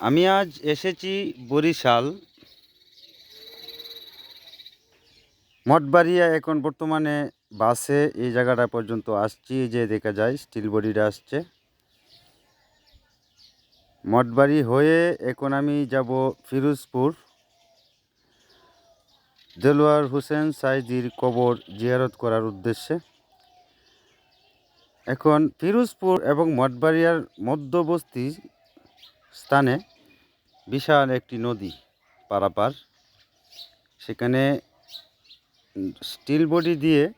আমি আজ এসেছি বরিশাল। মঠবাড়িয়া এখন বর্তমানে বাসে এই জায়গাটা পর্যন্ত আসছি যে দেখা যায়, স্টিল বডিটা আসছে। মঠবাড়ি হয়ে এখন আমি যাব ফিরোজপুর। দেলোয়ার হোসেন সাইদির কবর জিয়ারত করার উদ্দেশ্যে। এখন ফিরোজপুর এবং মঠবাড়িয়ার মধ্যবর্তী স্থানে বিশাল একটি নদী পারাপার। সেখানে স্টিল বডি দিয়ে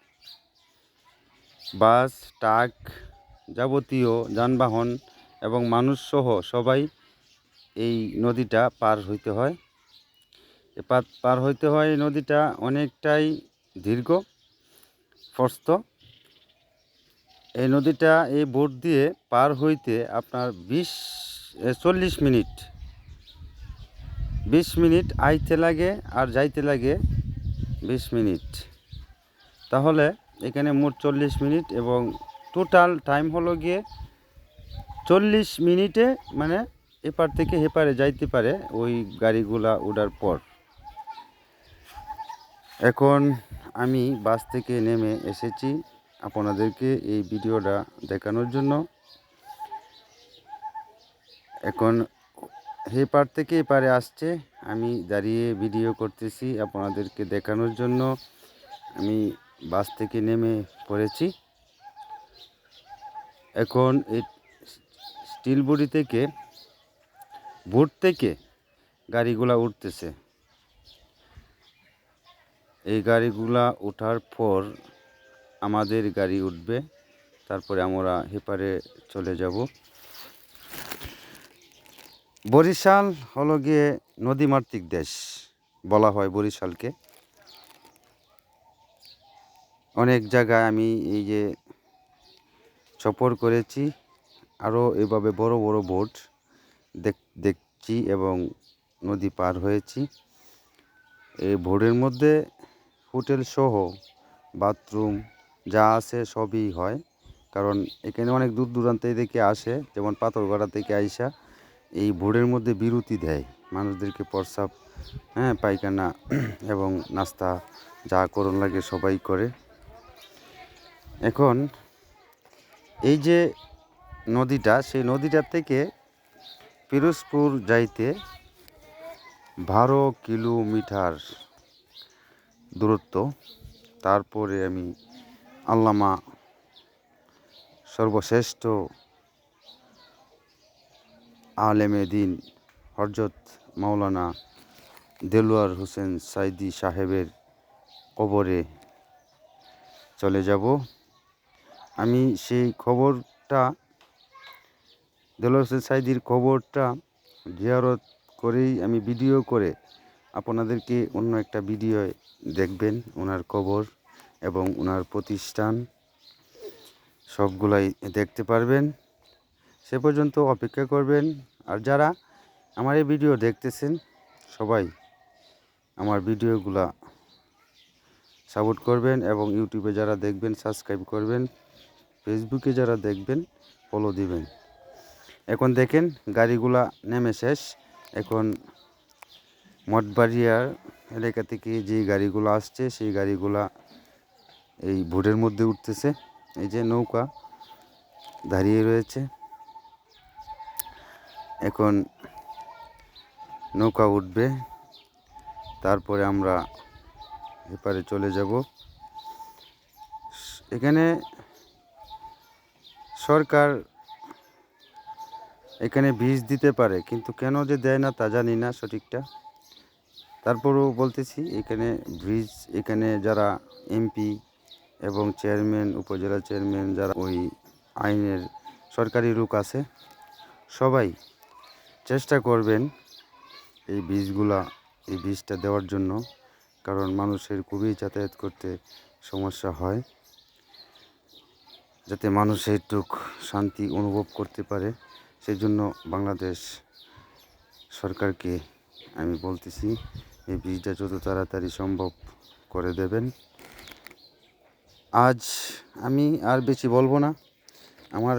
বাস, ট্রাক যাবতীয় যানবাহন এবং মানুষসহ সবাই এই নদীটা পার হইতে হয়। এ পার- হইতে হয় নদীটা অনেকটাই দীর্ঘ, প্রস্থ। এই নদীটা এই বোট দিয়ে পার হইতে আপনার বিশ চল্লিশ মিনিট। বিশ মিনিট আইতে লাগে আর যাইতে লাগে বিশ মিনিট। তাহলে এখানে মোট চল্লিশ মিনিট এবং টোটাল টাইম হলো গিয়ে চল্লিশ মিনিটে মানে এপার থেকে হেপারে যাইতে পারে ওই গাড়িগুলা ওঠার পর। এখন আমি বাস থেকে নেমে এসেছি আপনাদেরকে এই ভিডিওটা দেখানোর জন্য। এখন হেপার থেকে এপারে আসছে। আমি দাঁড়িয়ে ভিডিও করতেছি আপনাদেরকে দেখানোর জন্য। আমি বাস থেকে নেমে পড়েছি। এখন এই স্টিল বডি থেকে ভোট থেকে গাড়িগুলা উঠতেছে। এই গাড়িগুলা ওঠার পর আমাদের গাড়ি উঠবে। তারপরে আমরা হেপারে চলে যাব। বরিশাল হলো গিয়ে নদীমাতৃক দেশ বলা হয় বরিশালকে। অনেক জায়গায় আমি এই যে সফর করেছি, আরও এভাবে বড় বড় বোট দেখ, দেখছি এবং নদী পার হয়েছি। এই বোটের মধ্যে হোটেল সহ বাথরুম যা আছে সবই হয়, কারণ এখানে অনেক দূর দূরান্ত থেকে আসে, যেমন পাথরগড়া থেকে আইসা এই বোর্ডের মধ্যে বিরতি দেয়। মানুষদেরকে প্রস্রাব হ্যাঁ পায়খানা এবং নাস্তা যা করণ লাগে সবাই করে। এখন এই যে নদীটা, সেই নদীটার থেকে পিরোজপুর যাইতে বারো কিলোমিটার দূরত্ব। তারপরে আমি আল্লামা সর্বশ্রেষ্ঠ আলেমে দিন হরজত মাওলানা দেলোয়ার হোসেন সাইদি সাহেবের কবরে চলে যাব। আমি সেই খবরটা, দেলোয়ার হোসেন সাইদির খবরটা জিয়ারত করেই আমি ভিডিও করে আপনাদেরকে অন্য একটা ভিডিও দেখবেন, ওনার কবর এবং ওনার প্রতিষ্ঠান, সবগুলাই দেখতে পারবেন। সে পর্যন্ত অপেক্ষা করবেন। আর যারা আমার এই ভিডিও দেখতেছেন, সবাই আমার ভিডিওগুলা সাপোর্ট করবেন এবং ইউটিউবে যারা দেখবেন, সাবস্ক্রাইব করবেন, ফেসবুকে যারা দেখবেন ফলো দিবেন। এখন দেখেন, গাড়িগুলা নেমে শেষ। এখন মঠবাড়িয়ার এলাকা থেকে যে গাড়িগুলো আসছে, সেই গাড়িগুলা এই ভোটের মধ্যে উঠতেছে। এই যে নৌকা দাঁড়িয়ে রয়েছে। এখন নৌকা উঠবে। তারপরে আমরা এপারে চলে যাব। এখানে সরকার এখানে বীজ দিতে পারে, কিন্তু কেন যে দেয় না তা জানি না সঠিকটা। তারপরেও বলতেছি, এখানে ব্রিজ এখানে যারা এমপি এবং চেয়ারম্যান, উপজেলা চেয়ারম্যান, যারা ওই আইনের সরকারি লোক আছে, সবাই চেষ্টা করবেন এই বীজগুলা, এই বীজটা দেওয়ার জন্য, কারণ মানুষের খুবই যাতায়াত করতে সমস্যা হয়, যাতে মানুষ একটুক শান্তি অনুভব করতে পারে। সেই জন্য বাংলাদেশ সরকারকে আমি বলতেছি, এই বীজটা যত তাড়াতাড়ি সম্ভব করে দেবেন। আজ আমি আর বেশি বলব না। আমার